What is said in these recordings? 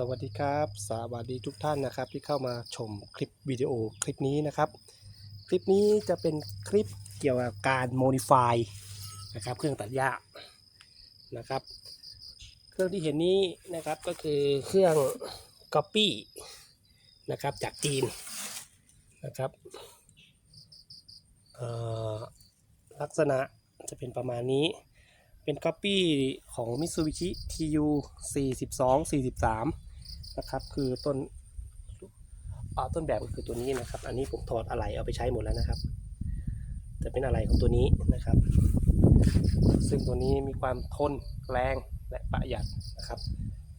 สวัสดีครับ สวัสดีทุกท่านนะครับที่เข้ามาชมคลิปวิดีโอคลิปนี้นะครับ คลิปนี้จะเป็นคลิปเกี่ยวกับการโมดิฟายนะครับเครื่องตัดหญ้านะครับ เครื่องที่เห็นนี้นะครับก็คือเครื่อง Copy นะครับจากจีนนะครับอ่อลักษณะจะเป็นประมาณนี้ เป็นก๊อปปี้ของ Mitsubishi TU 42 43 นะครับ คือต้นต้นแบบก็คือตัวนี้นะครับ อันนี้ผมถอดอะไหล่เอาไปใช้หมดแล้วนะครับ จะเป็นอะไหล่ของตัวนี้นะครับ ซึ่งตัวนี้มีความทนแรงและประหยัดนะครับ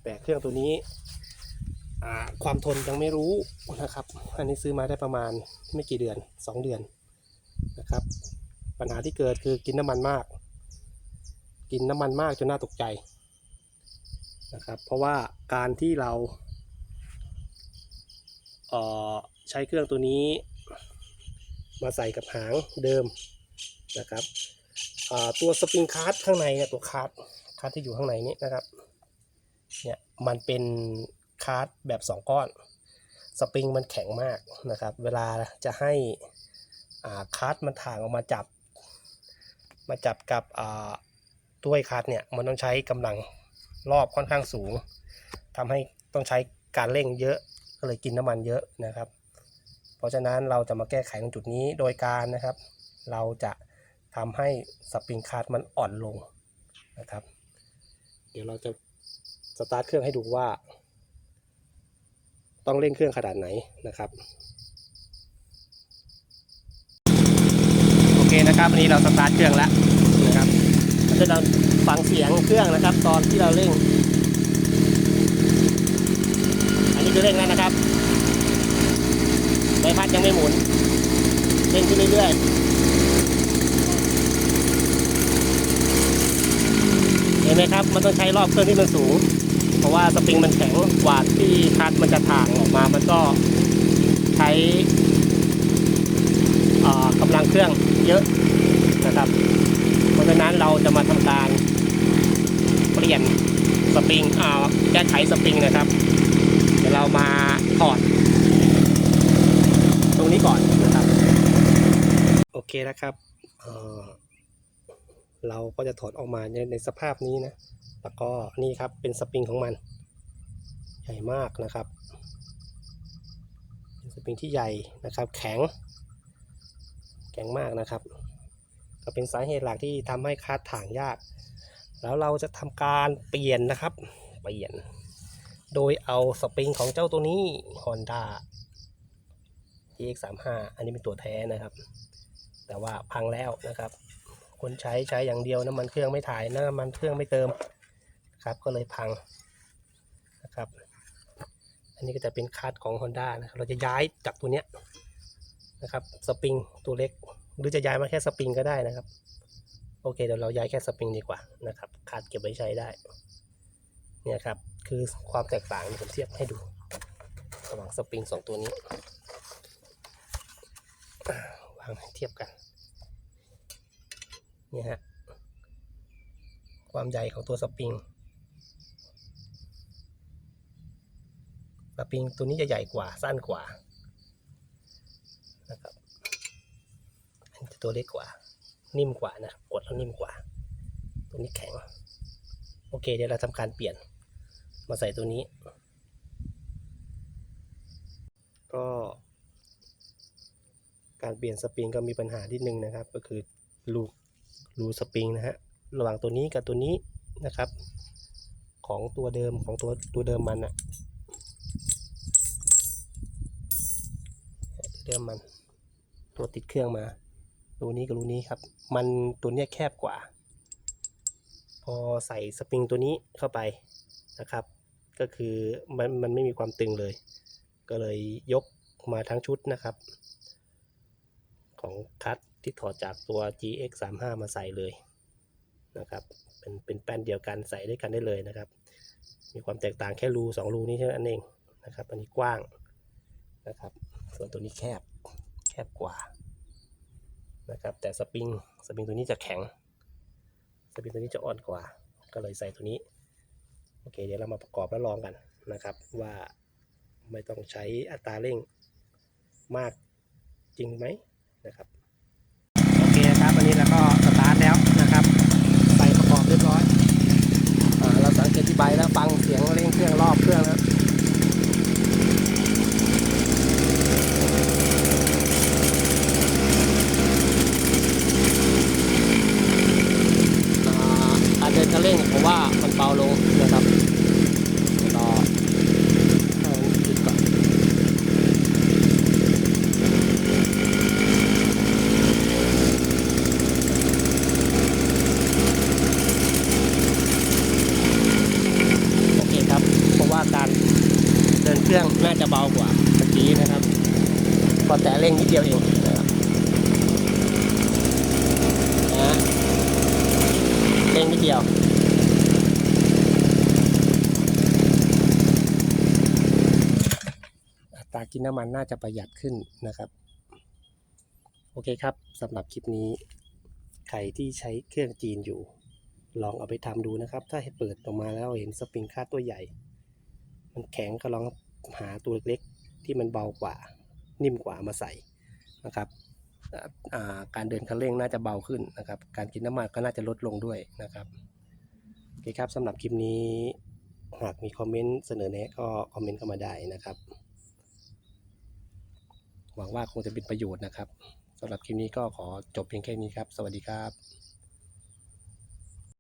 แต่เครื่องตัวนี้ความทนยังไม่รู้นะครับ อันนี้ซื้อมาได้ประมาณไม่กี่เดือน 2 เดือนนะครับ ปัญหาที่เกิดคือกินน้ำมันมาก กินน้ำมันมากจนน่าตกใจนะครับ เพราะว่าการที่เรา ใช้เครื่องตัวนี้ มาใส่กับหางเดิมนะครับตัวสปริงคาร์ดข้างในเนี่ยตัวคาร์ดคาร์ดที่อยู่ข้างในนี้นะครับเนี่ยมันเป็นคาร์ดแบบ 2 ก้อน สปริงมันแข็งมากนะครับ เวลาจะให้คาร์ดมันถ่างออกมาจับ มาจับกับอ่าด้วยคัดเนี่ยมันต้องใช้กำลังรอบค่อนข้างสูงทำให้ต้องใช้การเร่งเยอะ ก็เลยกินน้ำมันเยอะนะครับ เพราะฉะนั้นเราจะมาแก้ไขตรงจุดนี้โดยการนะครับ เราจะทำให้สปริงคัดมันอ่อนลงนะครับ เดี๋ยวเราจะสตาร์ทเครื่องให้ดูว่า ต้องเร่งเครื่องขนาดไหนนะครับโอเคนะครับอันนี้เราสตาร์ทเครื่องแล้วนะครับมันจะเราฟังเสียงเครื่องนะครับ ตอนที่เราเร่ง อั นนี้คือเร่งแล้วนะครับใบพัดยังไม่หมุนเร่งขึ้นเรื่อยๆเห็นไหมครับมันต้องใช้รอบเครื่องที่มันสูง เพราะว่าสปริงมันแข็งกว่าที่คัดมันจะถ่างออกมา มันก็ใช้กำลังเครื่องเยอะนะครับเพราะฉะนั้นเราจะมาทำการเปลี่ยนสปริงแก้ไขสปริงนะครับ เรามาถอด ตรงนี้ก่อนนะครับ โอเคนะครับเเราก็จะถอดออกมาในในสภาพนี้นะ แล้วก็นี่ครับเป็นสปริงของมัน ใหญ่มากนะครับเป็นสปริงที่ใหญ่นะครับ แข็ง แข็งมากนะครับ ก็เป็นสาเหตุหลักที่ทำให้คาดถ่างยาก แล้วเราจะทำการเปลี่ยนนะครับ เปลี่ยน โดยเอาสปริงของเจ้าตัวนี้ Honda GX35 อันนี้เป็นตัวแท้นะครับ แต่ว่าพังแล้วนะครับ คนใช้ใช้อย่างเดียวน้ำมันเครื่องไม่ถ่ายน้ำมันเครื่องไม่เติมครับก็เลยพังนะครับ อันนี้ก็จะเป็นคาดของ Honda นะครับเราจะย้ายจากตัวเนี้ยนะครับสปริงตัวเล็ก หรือจะย้ายมาแค่สปริงก็ได้นะครับ โอเคเดี๋ยวเราย้ายแค่สปริงดีกว่านะครับ ขาดเก็บไว้ใช้ได้ เนี่ยครับคือความแตกต่างผมเทียบให้ดูระหว่างสปริงสองตัวนี้วางให้เทียบกันนี่ฮะความใหญ่ของตัวสปริงสปริงตัวนี้จะใหญ่กว่าสั้นกว่านะครับอันนี้ตัวเล็กกว่า นิ่มกว่านะกดแล้วนิ่มกว่า ตัวนี้แข็ง โอเคเดี๋ยวเราทำการเปลี่ยน มาใส่ตัวนี้ ก็การเปลี่ยนสปริงก็มีปัญหาที่หนึ่งนะครับ ก็คือรูรูสปริงนะฮะระหว่างตัวนี้กับตัวนี้นะครับ ของตัวเดิมของตัวตัวเดิมมันอะตัวเดิมมัน ตัวติดเครื่องมารูนี้กับรูนี้ครับ มันตัวเนี้ยแคบกว่า พอใส่สปริงตัวนี้เข้าไปนะครับ ก็คือมันมันไม่มีความตึงเลย ก็เลยยกมาทั้งชุดนะครับ ของคัตที่ถอดจากตัว GX 3 5มาใส่เลยนะครับ เป็นเป็นแป้นเดียวกันใส่ด้วยกันได้เลยนะครับ มีความแตกต่างแค่รูสองรูนี้เท่านั้นเองนะครับ อันนี้กว้างนะครับ ส่วนตัวนี้แคบแคบกว่านะครับ แต่สปริงสปริงตัวนี้จะแข็งสปริงตัวนี้จะอ่อนกว่า ก็เลยใส่ตัวนี้ อเคเดี๋ยวเรามาประกอบแล้วลองกันนะครับ ว่าไม่ต้องใช้อัตราเร่งมากจริงไหมนะครับโอเคครับวันนี้เราก็สตาร์ทแล้วนะครับใส่ประกอบเรียบร้อยอเราสังเกตที่ใบแล้วฟังเสียงเร่งเครื่องรอบเครื่องแล้วอาการเดินคันเร่งผมว่ามันเบาลงนะครับรอให้มันติดก่อน โอเคครับ เพราะว่าการเดินเครื่องน่า จะเบากว่าเมื่อกี้นะครับพอแต่เร่งนิดเดียวเองนะครับนะเร่งนิดเดียวตากินน้ำมันน่าจะประหยัดขึ้นนะครับ โอเคครับสำหรับคลิปนี้ใครที่ใช้เครื่องจีนอยู่ ลองเอาไปทำดูนะครับ ถ้าเปิดออกมาแล้วเห็นสปริงค่าตัวใหญ่ มันแข็งก็ลอง หาตัวเล็กๆที่มันเบากว่านิ่มกว่ามาใส่นะครับการเดินคันเร่งน่าจะเบาขึ้นนะครับ การกินน้ำมันก็น่าจะลดลงด้วยนะครับโอเคครับสำหรับคลิปนี้หากมีคอมเมนต์เสนอแนะก็คอมเมนต์เข้ามาได้นะครับ หวังว่าคงจะเป็นประโยชน์นะครับสำหรับคลิปนี้ก็ขอจบเพียงแค่นี้ครับ สวัสดีครับ